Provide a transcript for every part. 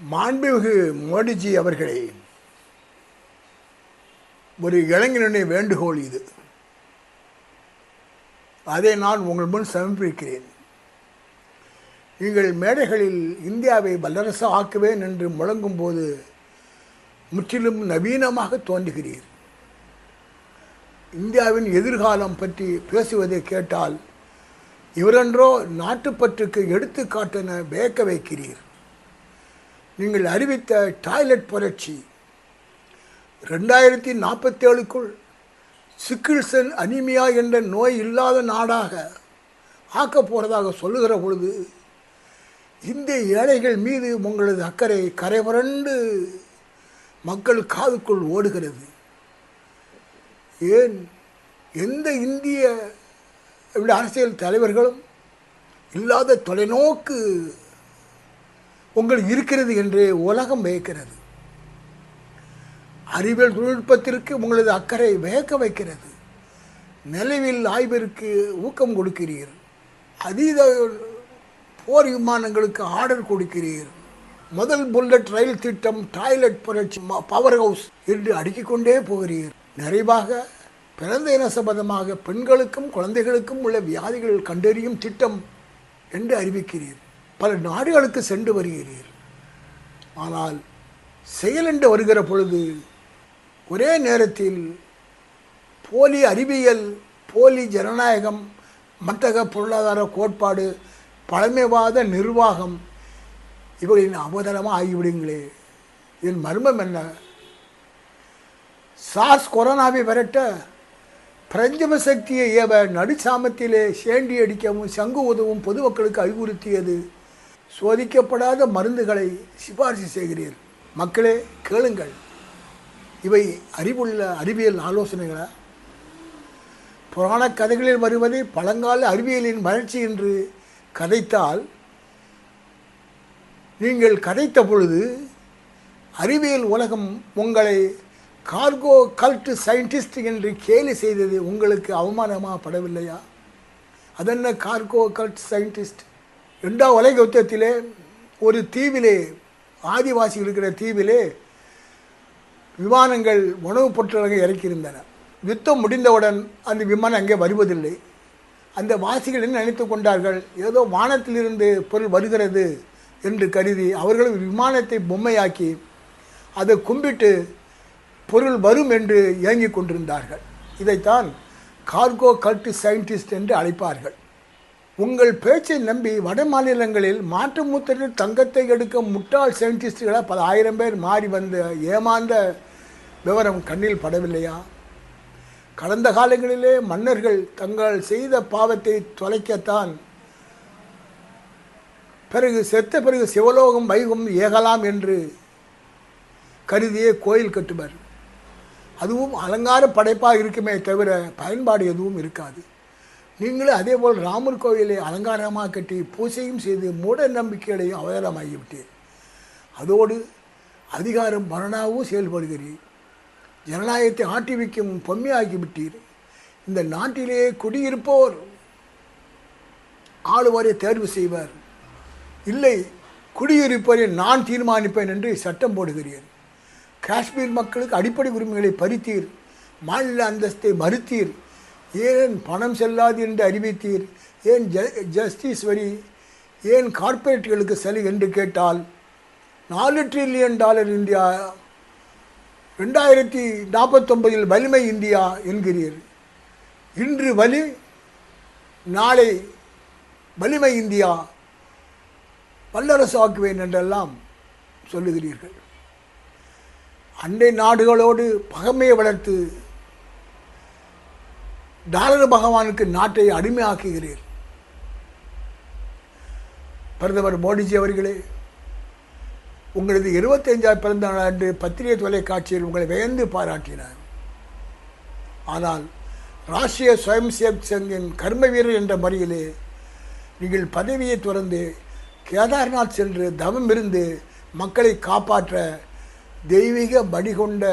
மாண்புமிகு மோடிஜி அவர்களே ஒரு இளைஞனுடைய வேண்டுகோள் இது. அதை நான் உங்கள் முன் சமர்ப்பிக்கிறேன். நீங்கள் மேடைகளில் இந்தியாவை வல்லரசு ஆக்குவேன் என்று முழங்கும் போது முற்றிலும் நவீனமாக தோன்றுகிறீர். இந்தியாவின் எதிர்காலம் பற்றி பேசுவதை கேட்டால் இவரென்றோ நாட்டுப்பற்றுக்கு எடுத்துக்காட்டென வியக்க வைக்கிறீர். நீங்கள் அறிவித்த டாய்லெட் புரட்சி. ரெண்டாயிரத்தி நாற்பத்தேழுக்குள் சிக்கிள்சன் அனிமியா என்ற நோய் இல்லாத நாடாக ஆக்கப் போகிறதாக சொல்லுகிற பொழுது இந்த ஏழைகள் மீது உங்களது அக்கறை கரைபுரண்டு மக்கள் காதுக்குள் ஓடுகிறது. ஏன்? எந்த இந்திய அரசியல் தலைவர்களும் இல்லாத தொலைநோக்கு உங்கள் இருக்கிறது என்று உலகம் வியக்கிறது அறிவியல் தொழில்நுட்பத்திற்கு உங்களது அக்கறை வியக்க வைக்கிறது. நிலவில் ஆய்விற்கு ஊக்கம் கொடுக்கிறீர். அதீத போர் விமானங்களுக்கு ஆர்டர் கொடுக்கிறீர். முதல் புல்லட் ரயில் திட்டம் டாய்லெட் புரட்சி பவர் ஹவுஸ் என்று அடுக்கிக் கொண்டே போகிறீர். நிறைவாக பிறந்த இன சம்பந்தமாக பெண்களுக்கும் குழந்தைகளுக்கும் உள்ள வியாதிகள் கண்டறியும் திட்டம் என்று அறிவிக்கிறீர். பல நாடுகளுக்கு சென்று வருகிறீர். ஆனால் செயலென்று வருகிற பொழுது ஒரே நேரத்தில் போலி அறிவியல் போலி ஜனநாயகம் மத்தக பொருளாதார கோட்பாடு பழமைவாத நிர்வாகம் இவர்களின் அவதரமாக ஆகிவிடுங்களே. என் மர்மம் என்ன? சார்ஸ் கொரோனாவை விரட்ட பிரஞ்சம சக்தியை ஏவ நடுச்சாமத்திலே சேண்டி அடிக்கவும் சங்கு உதவும் பொதுமக்களுக்கு அறிவுறுத்தியது சோதிக்கப்படாத மருந்துகளை சிபாரிசு செய்கிறீர். மக்களே கேளுங்கள். இவை அறிவுள்ள அறிவியல் ஆலோசனைகளா? புராண கதைகளில் வருவதை பழங்கால அறிவியலின் வளர்ச்சி என்று கதைத்தால் நீங்கள் கதைத்த பொழுது அறிவியல் உலகம் உங்களை கார்கோ கல்ட் சயின்டிஸ்ட் என்று கேலி செய்தது உங்களுக்கு அவமானமாக படவில்லையா அதென்ன கார்கோ கல்ட் சயின்டிஸ்ட்? ரெண்டாம் உலக யுத்தத்திலே ஒரு தீவிலே ஆதிவாசி இருக்கிற தீவிலே விமானங்கள் உணவுப் பொருட்களை இறக்கியிருந்தன. யுத்தம் முடிந்தவுடன் அந்த விமானம் அங்கே வருவதில்லை. அந்த வாசிகள் என்ன நினைத்து கொண்டார்கள்? ஏதோ வானத்திலிருந்து பொருள் வருகிறது என்று கருதி அவர்களும் விமானத்தை பொம்மையாக்கி அதை கும்பிட்டு பொருள் வரும் என்று ஏங்கிக் கொண்டிருந்தார்கள். இதைத்தான் கார்கோ கல்ட் சயின்டிஸ்ட் என்று அழைப்பார்கள். உங்கள் பேச்சை நம்பி வட மாநிலங்களில் மாற்று மூத்தரில் தங்கத்தை எடுக்க முட்டாள் சயின்டிஸ்டுகளாக பல ஆயிரம் பேர் மாறி வந்த ஏமாந்த விவரம் கண்ணில் படவில்லையா? கடந்த காலங்களிலே மன்னர்கள் தங்கள் செய்த பாவத்தை தொலைக்கத்தான் பிறகு செத்த பிறகு சிவலோகம் வைகும் ஏகலாம் என்று கருதியே கோயில் கட்டுவர். அதுவும் அலங்கார படைப்பாக இருக்குமே தவிர பயன்பாடு எதுவும் இருக்காது. நீங்களும் அதே போல் ராமர் கோயிலை அலங்காரமாக கட்டி பூஜையும் செய்து மூட நம்பிக்கைகளையும் அவதாரமாகிவிட்டீர் அதோடு அதிகாரம் மரணாவும் செயல்படுகிறீர். ஜனநாயகத்தை ஆட்டி வைக்கும் பொம்மையாகிவிட்டீர். இந்த நாட்டிலே குடியிருப்போர் ஆளுவரை தேர்வு செய்வார். இல்லை குடியிருப்பதை நான் தீர்மானிப்பேன் என்று சட்டம் போடுகிறீர். காஷ்மீர் மக்களுக்கு அடிப்படை உரிமைகளை பறித்தீர். மாநில அந்தஸ்தை மறுத்தீர். ஏன் பணம் செல்லாது என்று அறிவித்தீர்? ஏன் ஜ ஜஸ்டிஸ் வரி ஏன் கார்ப்பரேட்டுகளுக்கு சரி என்று கேட்டால் நாலு ட்ரில்லியன் டாலர் இந்தியா ரெண்டாயிரத்தி நாற்பத்தொம்பதில் வலிமை இந்தியா என்கிறீர். இன்று வலி நாளை வலிமை இந்தியா வல்லரசு ஆக்குவேன் என்றெல்லாம் சொல்லுகிறீர்கள். அண்டை நாடுகளோடு பகமையை வளர்த்து டாலர் பகவானுக்கு நாட்டை அடிமையாக்குகிறீர். பிரதமர் மோடிஜி அவர்களே உங்களது இருபத்தைஞ்சாவது பிறந்த ஆண்டு பத்திரிகை தொலைக்காட்சியில் உங்களை வியந்து பாராட்டினார். ஆனால் ராஷ்டிரிய சுயம் சேவக் சங்கின் கர்ம வீரர் என்ற முறையிலே நீங்கள் பதவியை துறந்து கேதார்நாத் சென்று தவம் இருந்து மக்களை காப்பாற்ற தெய்வீக படி கொண்ட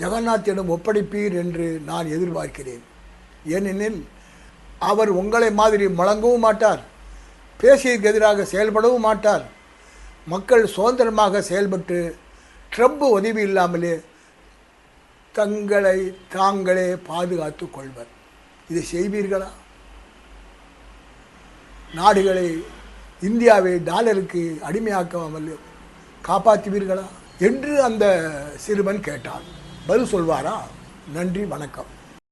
ஜெகநாத்திடம் ஒப்படைப்பீர் என்று நான் எதிர்பார்க்கிறேன். ஏனெனில் அவர் உங்களை மாதிரி முழங்கவும் மாட்டார் பேசியதுக்கு எதிராக செயல்படவும் மாட்டார். மக்கள் சுதந்திரமாக செயல்பட்டு ட்ரம்ப் உதவி இல்லாமலே தங்களை தாங்களே பாதுகாத்து கொள்வர். இதை செய்வீர்களா? நாடுகளை இந்தியாவை டாலருக்கு அடிமையாக்காமல் காப்பாற்றுவீர்களா? என்று அந்த சிறுவன் கேட்டான். பதில் சொல்வாரா? நன்றி வணக்கம்.